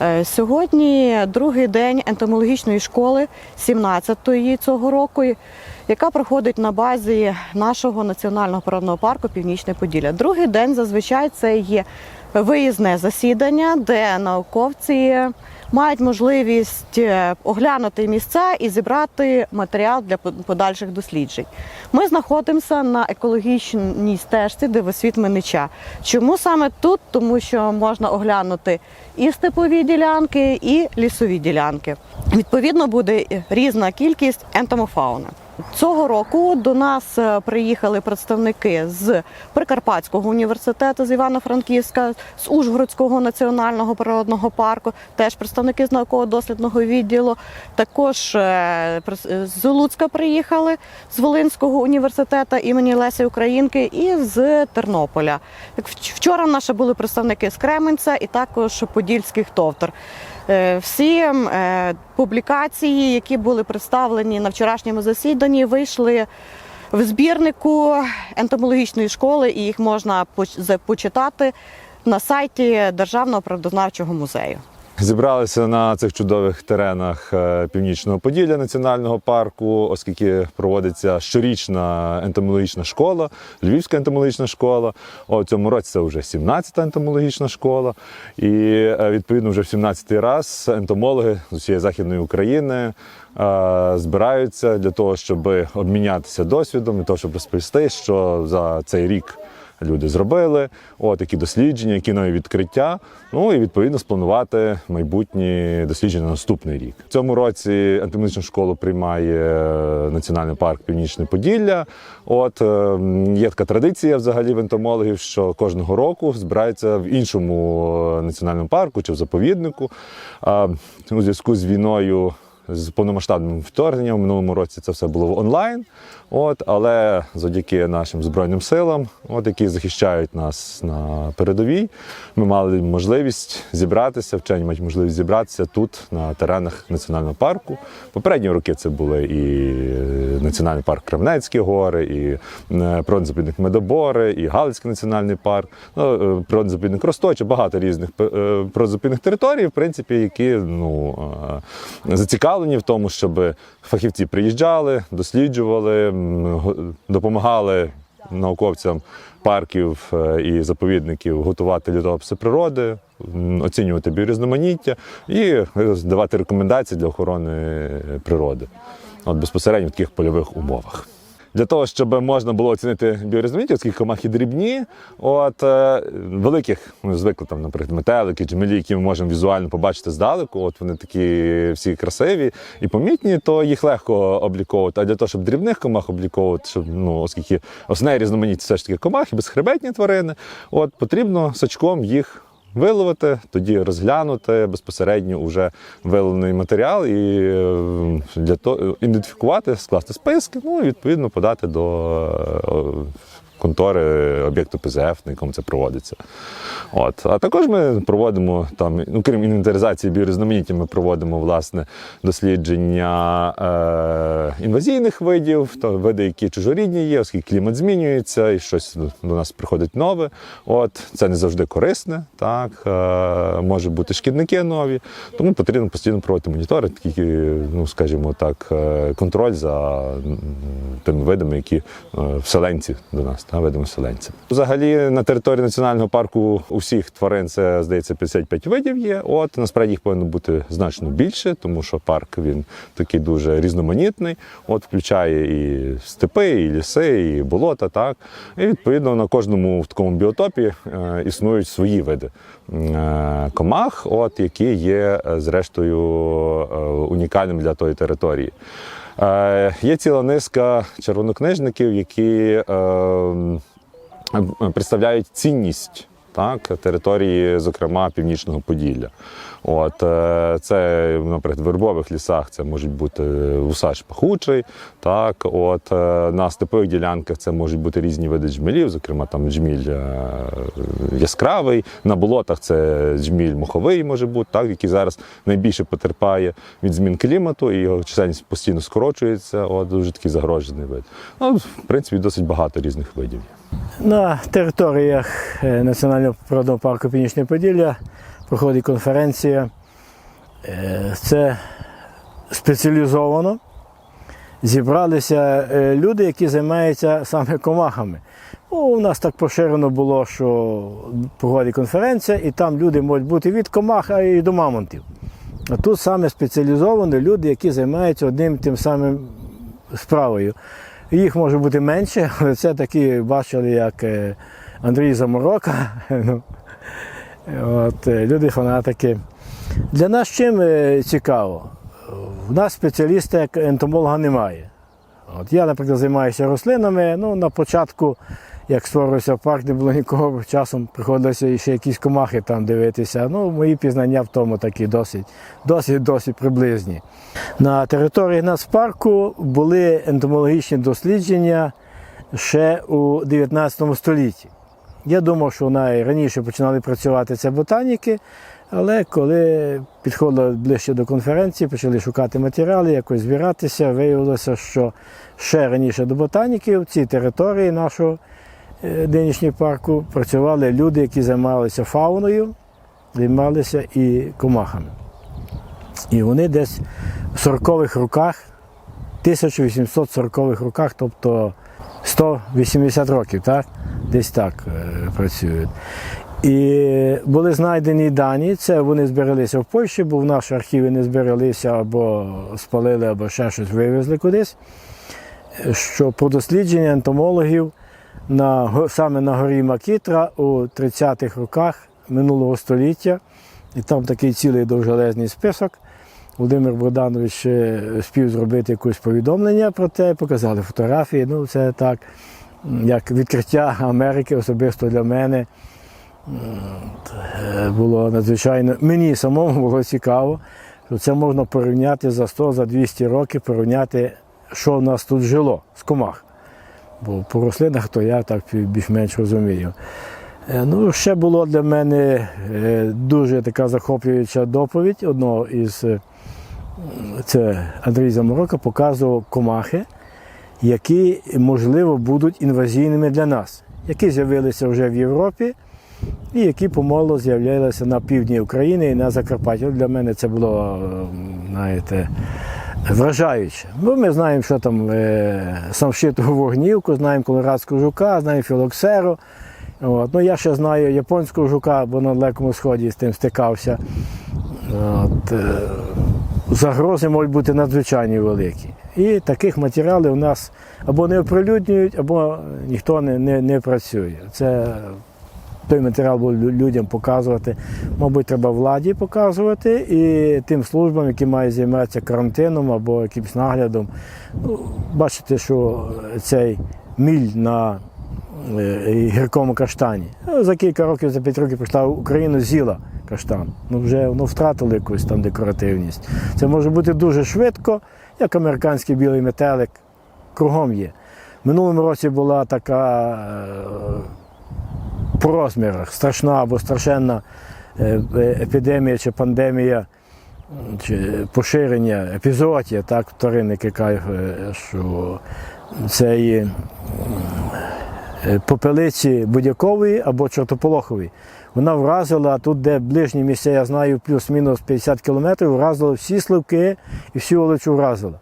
Е, Сьогодні другий день ентомологічної школи 17-ї цього року, яка проходить на базі нашого національного природного парку Північне Поділля. Другий день зазвичай це є виїзне засідання, де науковці мають можливість е, оглянути місця і зібрати матеріал для подальших досліджень. Ми знаходимося на екологічній стежці дивосвіт Минича. Чому саме тут? Тому що можна оглянути і степові ділянки, і лісові ділянки. Відповідно, буде різна кількість ентомофауни. Цього року до нас е, приїхали представники з Прикарпатського університету з Івано-Франківська, з Ужгородського національного природного парку, теж представники з науково-дослідного відділу. Також е, е, з Луцька приїхали з Волинського університету імені Лесі Українки і з Тернополя. Вчора наші були представники з Кременця і також Подільських товтор. Е, Всі е, публікації, які були представлені на вчорашньому засіданні, вийшли в збірнику ентомологічної школи, і їх можна поч- почитати на сайті Державного природознавчого музею. Зібралися на цих чудових теренах е, Північного Поділля національного парку, оскільки проводиться щорічна ентомологічна школа, Львівська ентомологічна школа. У цьому році це вже 17-та ентомологічна школа. І е, відповідно вже в 17-й раз ентомологи з усієї західної України е, збираються для того, щоб обмінятися досвідом, для того, щоб розповісти, що за цей рік люди зробили, от які дослідження, які нові відкриття. Ну і відповідно спланувати майбутні дослідження на наступний рік. В цьому році ентомологічну школу приймає е, Національний парк Північне Поділля. От е, є така традиція взагалі в ентомологів, що кожного року збираються в іншому е, національному парку чи в заповіднику. У зв'язку з війною з повномасштабним вторгненням. В минулому році це все було онлайн. От, але завдяки нашим збройним силам, от, які захищають нас на передовій, ми мали можливість зібратися, вчені мають можливість зібратися тут, на теренах національного парку. Попередні роки це були і Національний парк Кремнецькі гори, і е, природно-заповідник Медобори, і Галицький національний парк, ну, е, природно-заповідник Росточа, багато різних е, природно-заповідних територій, в принципі, які ну, е, зацікавлені в тому, щоб фахівці приїжджали, досліджували, допомагали науковцям парків е, і заповідників готувати літописи природи, оцінювати біорізноманіття і е, давати рекомендації для охорони природи. От безпосередньо в таких польових умовах. Для того, щоб можна було оцінити біорізноманіття, оскільки комахи дрібні, от е, великих ми звикли там, наприклад, метелики, джмелі, які ми можемо візуально побачити здалеку, от вони такі всі красиві і помітні, то їх легко обліковувати. А для того, щоб дрібних комах обліковувати, щоб ну, оскільки основне різноманіття все ж таки комахи, безхребетні тварини, от потрібно сачком їх виловити, тоді розглянути безпосередньо вже вилений матеріал і е, для того ідентифікувати, скласти списки, ну і відповідно подати до е, контори об'єкту ПЗФ, на якому це проводиться. От. А також ми проводимо там, ну крім інвентаризації біорізноманіття, ми проводимо власне дослідження е, інвазійних видів, то види, які чужорідні є, оскільки клімат змінюється і щось до нас приходить нове. От це не завжди корисне, так е, може бути шкідники нові. Тому потрібно постійно проводити моніторинг, такий, ну скажімо так, е, контроль за тими видами, які е, вселенці до нас, та, видами вселенців. Взагалі на території національного парку усіх тварин це здається 55 видів є. От насправді їх повинно бути значно більше, тому що парк він такий дуже різноманітний. От включає і степи, і ліси, і болота. Так і відповідно на кожному в такому біотопі е, існують свої види е, комах, от які є е, зрештою е, унікальними для тої території. Е, Є ціла низка червонокнижників, які е, представляють цінність так, території, зокрема Північного Поділля. От, е, це, наприклад, в вербових лісах це можуть бути вусач пахучий. Так, от, е, на степових ділянках це можуть бути різні види джмелів, зокрема там джміль е, яскравий. На болотах це джміль моховий може бути, так, який зараз найбільше потерпає від змін клімату, і його чисельність постійно скорочується. От, дуже такий загрожений вид. Ну, в принципі, досить багато різних видів. На територіях е, Національного природного парку Північне Поділля проходить конференція Е, Це спеціалізовано. Зібралися е, люди, які займаються саме комахами. Ну, у нас так поширено було, що проходить конференція, і там люди можуть бути від комах, а і до мамонтів. А тут саме спеціалізовані люди, які займаються одним тим самим справою. Їх може бути менше, але це такі бачили, як е, Андрій Заморока. От, е, люди фанатики. Для нас чим е, цікаво? У нас спеціаліста як ентомолога немає. От я, наприклад, займаюся рослинами. Ну, на початку, як створився парк, не було нікого, часом приходилося ще якісь комахи там дивитися. Ну, мої пізнання в тому такі досить, досить, досить приблизні. На території нацпарку були ентомологічні дослідження ще у 19 столітті. Я думав, що найраніше починали працювати це ботаніки, але коли підходило ближче до конференції, почали шукати матеріали, якось збиратися, виявилося, що ще раніше до ботаніків в цій території нашого е, нинішнього парку працювали люди, які займалися фауною, займалися і комахами. І вони десь в 40-х роках, 1840-х роках, тобто 180 років, так? десь так е, працюють. І були знайдені дані, це вони збереглися в Польщі, бо в наші архіви не збереглися або спалили, або ще щось вивезли кудись. Що про дослідження ентомологів на, саме на горі Макітра у 30-х роках минулого століття. І там такий цілий довжелезний список. Володимир Богданович спів зробити якесь повідомлення про те, показали фотографії. Ну, це так, як відкриття Америки особисто для мене. Е, Було надзвичайно. Мені самому було цікаво, що це можна порівняти за 100 за 200 років, порівняти, що в нас тут жило з комах. Бо по рослинах то я так більш-менш розумію. Е, Ну, ще було для мене е, дуже така захоплююча доповідь одного із це Андрій Заморока показував комахи, які, можливо, будуть інвазійними для нас, які з'явилися вже в Європі і які помало з'являлися на півдні України і на Закарпатті. Для мене це було, е, знаєте, вражаюче. Бо ми знаємо, що там е, самшитову вогнівку, знаємо колорадського жука, знаємо філоксеру. От. Ну, я ще знаю японського жука, бо на Далекому Сході з тим стикався. От, е, загрози можуть бути надзвичайно великі. І таких матеріалів у нас або не оприлюднюють, або ніхто не, не, не працює. Це той матеріал людям показувати. Мабуть, треба владі показувати і тим службам, які мають займатися карантином або якимось наглядом. Ну, бачите, що цей міль на е, гіркому каштані. Ну, За кілька років, за п'ять років прийшла в Україну зіла каштан. Ну вже воно втратило якусь там декоративність. Це може бути дуже швидко, як американський білий метелик. Кругом є. Минулому році була така е, по розмірах страшна або страшенна е, е, епідемія чи пандемія, чи поширення, епізотія, так, тваринники кажуть, що це є м, е, попелиці будякової або чортополохової. Вона вразила тут, де ближні місця, я знаю, плюс-мінус 50 кілометрів, вразила всі сливки і всю олечу вразила.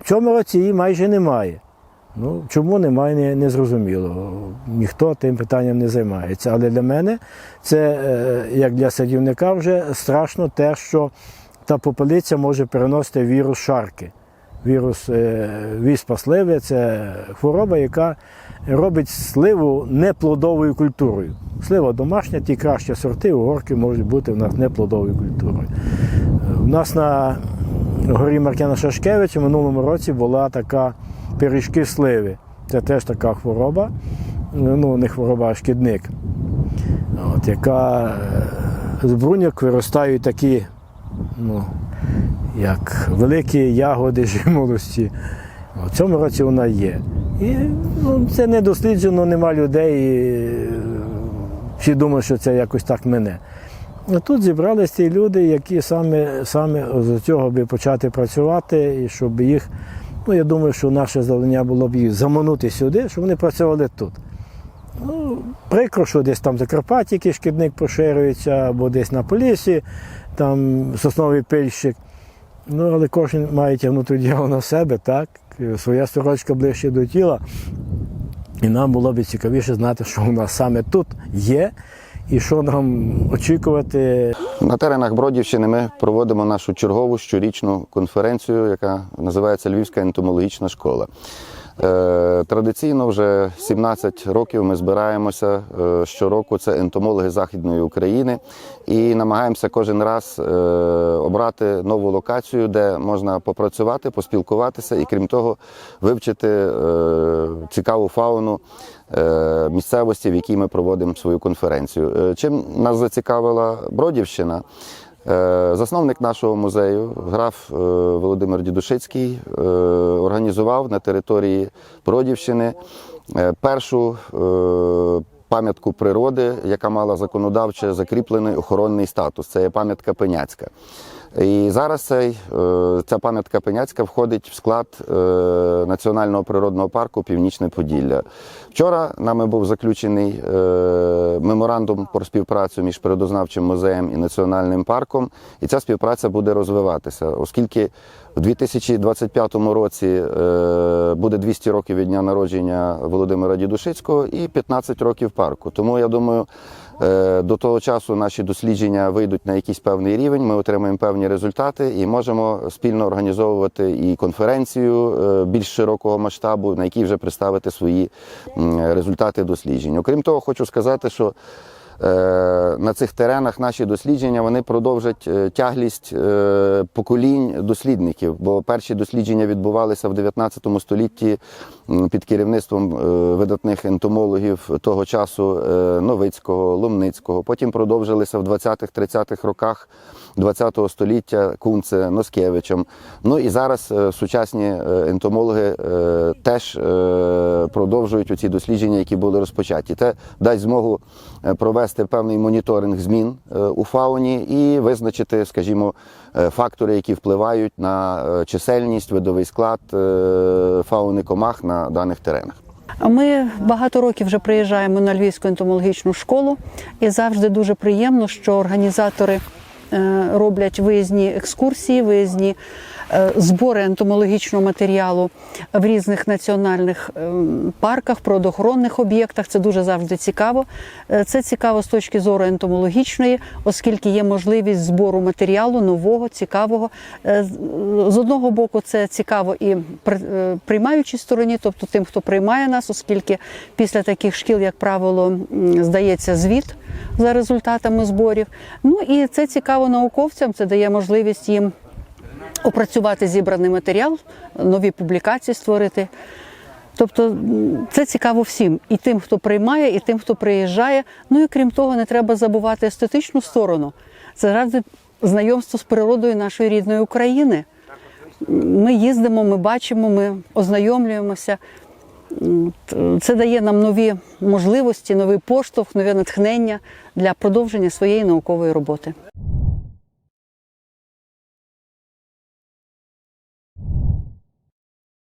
В цьому році її майже немає. Ну, чому немає, не, не зрозуміло. Ніхто тим питанням не займається. Але для мене це, е, як для садівника, вже страшно те, що та попелиця може переносити вірус шарки. Вірус е, віспа сливи це хвороба, яка робить сливу неплодовою культурою. Слива домашня, ті кращі сорти, угорки можуть бути в нас неплодовою культурою. У нас на горі Маркяна Шашкевича в минулому році була така пиріжки сливи. Це теж така хвороба, ну не хвороба, а шкідник, от, яка е, з бруньок виростають такі, ну, як великі ягоди жимолості. В цьому році вона є. І ну, це не досліджено, нема людей. Е, всі думають, що це якось так мине. А тут зібралися ті люди, які саме, саме з цього би почати працювати, і щоб їх, ну я думаю, що наше завдання було б їх заманути сюди, щоб вони працювали тут. Ну, прикро, що десь там в Закарпатті якийсь шкідник поширюється, або десь на Полісі. там сосновий пильщик. Ну, але кожен має тягнути діло на себе, так? Своя сорочка ближче до тіла. І нам було б цікавіше знати, що у нас саме тут є, і що нам очікувати На теренах Бродівщини ми проводимо нашу чергову щорічну конференцію, яка називається Львівська ентомологічна школа. Е, Традиційно вже 17 років ми збираємося е, щороку. Це ентомологи Західної України і намагаємося кожен раз е, обрати нову локацію, де можна попрацювати, поспілкуватися і крім того, вивчити цікаву фауну місцевості, в якій ми проводимо свою конференцію. Чим нас зацікавила Бродівщина? Е, Засновник нашого музею, граф е, Володимир Дідушицький, е, організував на території Бродівщини першу пам'ятку природи, яка мала законодавче закріплений охоронний статус. Це є пам'ятка Пеняцька. І зараз цей, е, ця пам'ятка Пеняцька входить в склад е, Національного природного парку Північне Поділля. Вчора нами був заключений е, меморандум про співпрацю між природознавчим музеєм і національним парком, і ця співпраця буде розвиватися, оскільки в 2025 році буде 200 років від дня народження Володимира Дідушицького і 15 років парку. Тому я думаю. Е, До того часу наші дослідження вийдуть на якийсь певний рівень, ми отримаємо певні результати і можемо спільно організовувати і конференцію е, більш широкого масштабу, на якій вже представити свої результати досліджень. Окрім того, хочу сказати, що на цих теренах наші дослідження вони продовжать е, тяглість е, поколінь дослідників, бо перші дослідження відбувалися в 19 столітті під керівництвом е, видатних ентомологів того часу е, Новицького, Ломницького. Потім продовжилися в 20-30-х роках. 20 століття Кунце Носкевичем. Ну і зараз е, сучасні е, ентомологи е, теж е, продовжують оці дослідження, які були розпочаті. Це дасть змогу е, провести певний моніторинг змін е, у фауні і визначити, скажімо, е, фактори, які впливають на е, чисельність, видовий склад фауни комах на даних теренах. Ми багато років вже приїжджаємо на Львівську ентомологічну школу, і завжди дуже приємно, що організатори роблять виїзні екскурсії, виїзні збори ентомологічного матеріалу в різних національних е, парках, природоохоронних об'єктах. Це дуже завжди цікаво. Е, Це цікаво з точки зору ентомологічної, оскільки є можливість збору матеріалу нового, цікавого. Е, з- одного боку, це цікаво і е, приймаючій стороні, тобто тим, хто приймає нас, оскільки після таких шкіл, як правило, здається звіт за результатами зборів. Ну і це цікаво науковцям, це дає можливість їм опрацювати зібраний матеріал, нові публікації створити. Тобто це цікаво всім, і тим, хто приймає, і тим, хто приїжджає. Ну і крім того, не треба забувати естетичну сторону. Це завжди знайомство з природою нашої рідної України. Ми їздимо, ми бачимо, ми ознайомлюємося. Це дає нам нові можливості, новий поштовх, нове натхнення для продовження своєї наукової роботи.